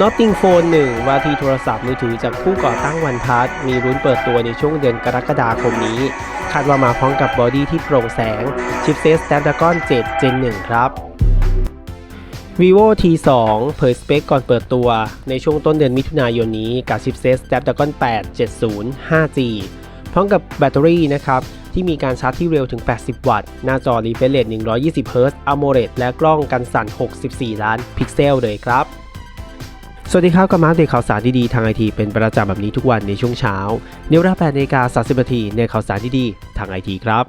Notting Phone 1 ว่าที่โทรศัพท์มือถือจากผู้ก่อตั้งวันพัทมีรุ้นเปิดตัวในช่วงเดือนกรกฎาคมนี้ คาดว่ามาพร้อมกับบอดี้ที่โปร่งแสง ชิปเซต Snapdragon 7 Gen 1 ครับ vivo T2 เผยสเปคก่อนเปิดตัว ในช่วงต้นเดือนมิถุนายนนี้กับชิปเซต Snapdragon 8 70 5G พร้อมกับแบตเตอรี่นะครับที่มีการชาร์จที่เร็วถึง 80 วัตต์ หน้าจอ refresh rate 120 Hz AMOLED และกล้องกันสั่น 64 ล้านพิกเซลเลยครับ สวัสดีครับกับมาอัปเดตข่าวสารดีๆทางไอทีเป็นประจำแบบนี้ทุกวันในช่วงเช้าในเวลา8นาฬิกา30นาทีในข่าวสารดีๆทางไอทีครับ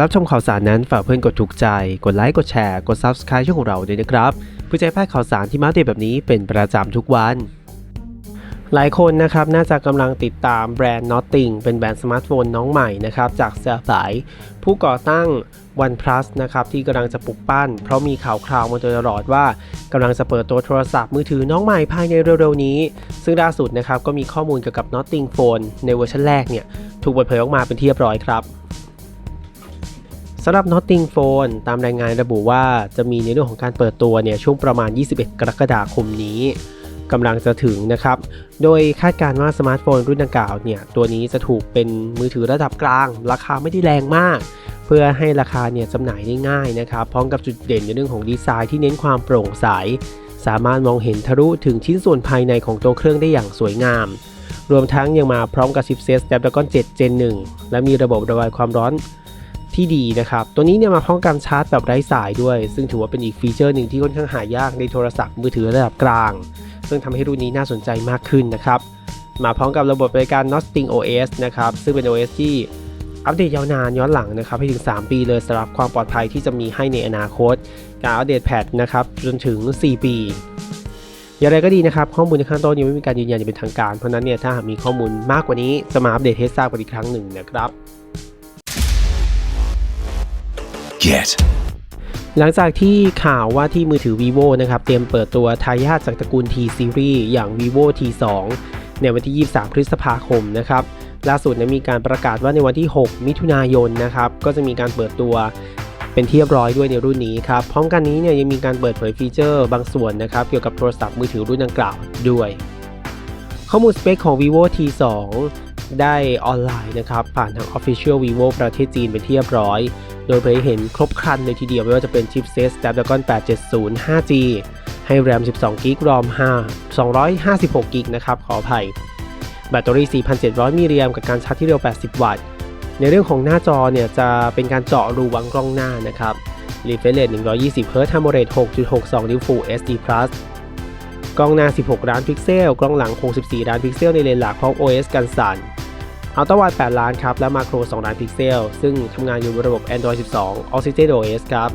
รับชมข่าวสารนั้นฝากเพื่อนกดถูกใจ กดไลค์ กดแชร์ กด Subscribe ช่องของเราด้วยนะครับ เพื่อจะให้พลาดข่าวสารที่มาเดตแบบนี้เป็นประจำทุกวัน หลายคนนะครับน่าจะกำลังติดตามแบรนด์ Notting เป็นแบรนด์สมาร์ทโฟนน้องใหม่นะครับจากเซลสาย ผู้ก่อตั้ง OnePlus นะครับที่กำลังจะปลุกปั้น เพราะมีข่าวคราวมาโดยตลอดว่ากำลังจะเปิดตัวโทรศัพท์มือถือน้องใหม่ภายในเร็วๆนี้ ซึ่งล่าสุดนะครับก็มีข้อมูลเกี่ยวกับ Notting Phone ในเวอร์ชันแรกเนี่ยถูกเปิดเผยออกมาเป็นที่เรียบร้อยครับ สำหรับ Notting Phone ตามรายงานระบุว่าจะมีในเรื่องของการเปิดตัวเนี่ยช่วงประมาณ 21 กรกฎาคมนี้กำลังจะถึงนะครับ โดยคาดการณ์ว่าสมาร์ทโฟนรุ่นดังกล่าวเนี่ยตัวนี้จะถูกเป็นมือถือระดับกลาง ราคาไม่ได้แรงมาก เพื่อให้ราคาเนี่ยจำหน่ายได้ง่ายนะครับ พร้อมกับจุดเด่นในเรื่องของดีไซน์ที่เน้นความโปร่งใส สามารถมองเห็นทะลุถึงชิ้นส่วนภายในของตัวเครื่องได้อย่างสวยงาม รวมทั้งยังมาพร้อมกับชิปเซต Snapdragon 7 Gen 1 และมีระบบระบายความร้อน ที่ดีนะครับ ตัวนี้เนี่ยมาพร้อมการชาร์จแบบไร้สายด้วย ซึ่งถือว่าเป็นอีกฟีเจอร์หนึ่งที่ค่อนข้างหายากในโทรศัพท์มือถือระดับกลาง ซึ่งทำให้รุ่นนี้น่าสนใจมากขึ้นนะครับ มาพร้อมกับระบบบริการ Nosting OS นะครับ ซึ่งเป็น OS ที่อัปเดตยาวนานย้อนหลังนะครับให้ถึง 3 ปีเลยสำหรับความปลอดภัยที่จะมีให้ในอนาคต การอัปเดตแพทนะครับจนถึง 4 ปีอย่างไรก็ดีนะครับ ข้อมูลในข้างต้นยังไม่มีการยืนยันอย่างเป็นทางการ เพราะฉะนั้นเนี่ยถ้าหากมีข้อมูลมากกว่านี้จะมาอัปเดตให้ทราบกันอีกครั้งหนึ่งนะครับ Get หลังจากที่ข่าวว่าที่มือถือ vivo นะครับ เตรียมเปิดตัวทายาทจากตระกูล T series อย่าง vivo T2 ในวันที่ 23 พฤษภาคมนะครับล่าสุดนะมีการประกาศว่าในวันที่ 6 มิถุนายนนะครับก็จะมีการเปิดตัวเป็นที่เรียบร้อยด้วยในรุ่นนี้ครับ พร้อมกันนี้เนี่ยยังมีการเปิดเผยฟีเจอร์บางส่วนนะครับ เกี่ยวกับโทรศัพท์มือถือรุ่นดังกล่าวด้วย ข้อมูลสเปคของ vivo T2 ได้ออนไลน์นะครับ ผ่านทาง Official vivo ประเทศจีนเป็นที่เรียบร้อย โดยเผยเห็นครบครันเลยทีเดียวไม่ว่าจะเป็นชิปเซต Snapdragon 870 5G ให้ RAM 12 g b ROM 5 256 g b นะครับ ขออภัย แบตเตอรี่ 4,700 มิลลิแอมกับการชาร์จที่เร็ว 80 วัตต์ ในเรื่องของหน้าจอเนี่ยจะเป็นการเจาะรูวางกล้องหน้านะครับ refresh rate 120 Hz AMOLED 6.62 นิ้ว Full HD+ กล้องหน้า 16 ล้านพิกเซล กล้องหลัง 64 ล้านพิกเซลในเลนส์หลักพร้อม OS กันสั่น อัลตร้าไวด์8ล้านครับและมาโคร2ล้านพิกเซล ซึ่งทำงานอยู่บนระบบ Android 12 Oxygen OS ครับ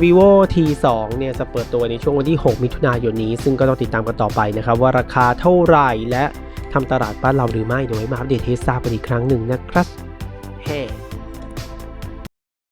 vivo T2 เนี่ยจะเปิดตัวในช่วงวันที่ 6 มิถุนายนนี้ ซึ่งก็ต้องติดตามกันต่อไปนะครับ ว่าราคาเท่าไหร่และทำตลาดบ้านเราหรือไม่เดี๋ยวไว้มาอัปเดตให้ทราบกันอีกครั้งหนึ่งนะครับ